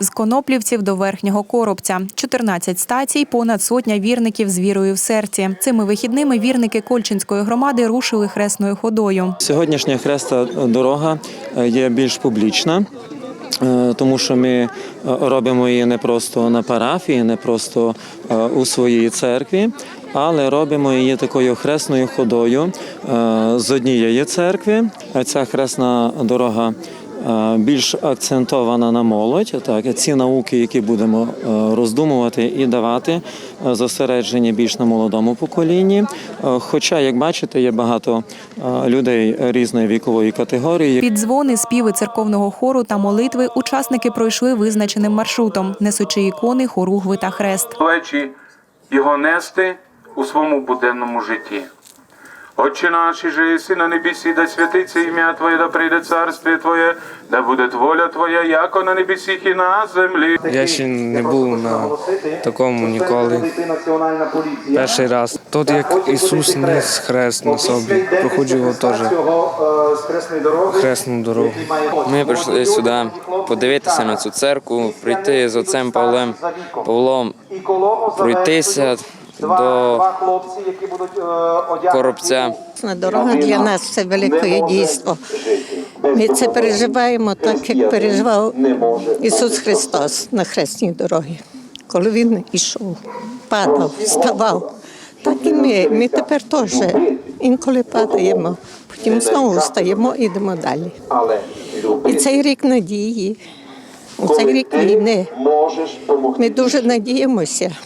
З коноплівців до верхнього коробця. 14 стацій, понад сотня вірників з вірою в серці. Цими вихідними вірники Кольчинської громади рушили хресною ходою. Сьогоднішня хреста дорога е, є більш публічна. е, Тому що ми е, робимо її не просто на парафії, не просто у своїй церкві, але робимо її такою хресною ходою з однієї церкви. Ця хресна дорога більш акцентована на молодь. Так, ці науки, які будемо е, роздумувати і давати, е, зосереджені більш на молодому поколінні. Е, Хоча, як бачите, є багато е, людей різної вікової категорії. Під дзвони, співи церковного хору та молитви учасники пройшли визначеним маршрутом, несучи ікони, хоругви та хрест. плечі його нести у своєму буденному житті. Отче наш, і же єси на небесі, да святиться ім'я Твоє, да прийде царствіє Твоє, да буде воля Твоя, яко на небесіх і на землі. Я ще не був на такому ніколи. Перший раз. Тут як Ісус ніс хрест на собі. Проходжу його теж хресну дорогу. Ми прийшли сюди подивитися на цю церкву, прийти з отцем Павлем Павлом, пройтися до коробця. На дорога для нас це велике дійство. Ми це переживаємо так, як переживав Ісус Христос на хресній дорогі, коли Він ішов, падав, вставав. Так і ми. Ми тепер теж інколи падаємо, потім знову встаємо і йдемо далі. І цей рік надії, цей рік війни. Ми дуже надіємося,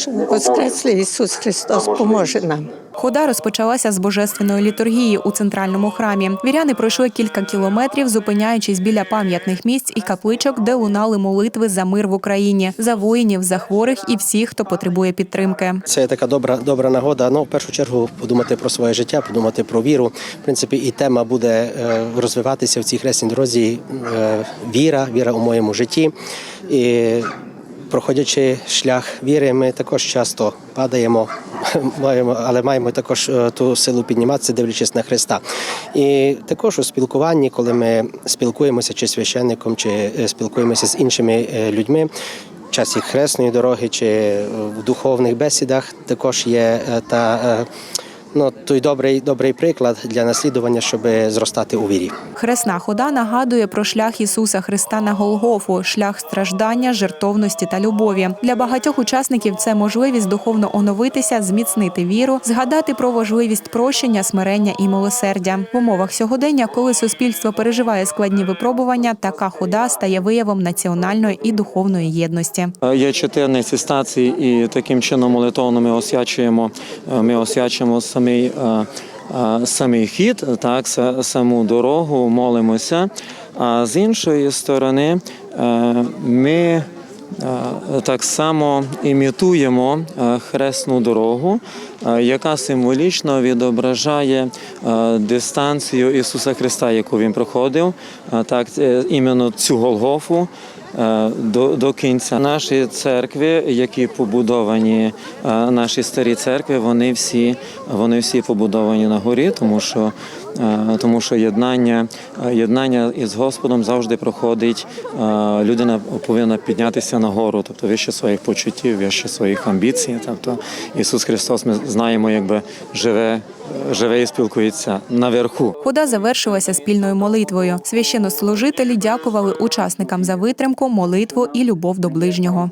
що Воскреслий Ісус Христос поможе нам. Хода розпочалася з божественної літургії у центральному храмі. Віряни пройшли кілька кілометрів, зупиняючись біля пам'ятних місць і капличок, де лунали молитви за мир в Україні, за воїнів, за хворих і всіх, хто потребує підтримки. Це така добра, добра нагода. Ну, в першу чергу, подумати про своє життя, подумати про віру. В принципі, і тема буде е, розвиватися в цій хресній дорозі. е, Віра, віра у моєму житті. І проходячи шлях віри, ми також часто падаємо, маємо, але маємо також е, ту силу підніматися, дивлячись на Христа. І також у спілкуванні, коли ми спілкуємося чи священником, чи е, спілкуємося з іншими е, людьми. в часі хресної дороги чи в духовних бесідах також є та ну, той добрий, добрий приклад для наслідування, щоб зростати у вірі. Хресна хода нагадує про шлях Ісуса Христа на Голгофу, шлях страждання, жертовності та любові. Для багатьох учасників це можливість духовно оновитися, зміцнити віру, згадати про важливість прощення, смирення і милосердя. В умовах сьогодення, коли суспільство переживає складні випробування, така хода стає виявом національної і духовної єдності. Є 14 стацій, і таким чином молитовно ми освячуємо, е, ми освячуємо самий, е, е, самий хід, так, саму дорогу, молимося. А з іншої сторони, е, ми так само імітуємо хресну дорогу, яка символічно відображає е, дистанцію Ісуса Христа, яку він проходив, е, так е, іменно цю Голгофу. е, До, до кінця наші церкви, які побудовані, е, наші старі церкви, вони всі, вони всі побудовані на горі, тому що, е, тому що єднання, е, єднання із Господом завжди проходить. е, Людина повинна піднятися на гору, тобто вище своїх почуттів, вище своїх амбіцій. Тобто Ісус Христос, ми знаємо, якби живе, живе і спілкується наверху. Хода завершилася спільною молитвою. Священнослужителі дякували учасникам за витримку, молитву і любов до ближнього.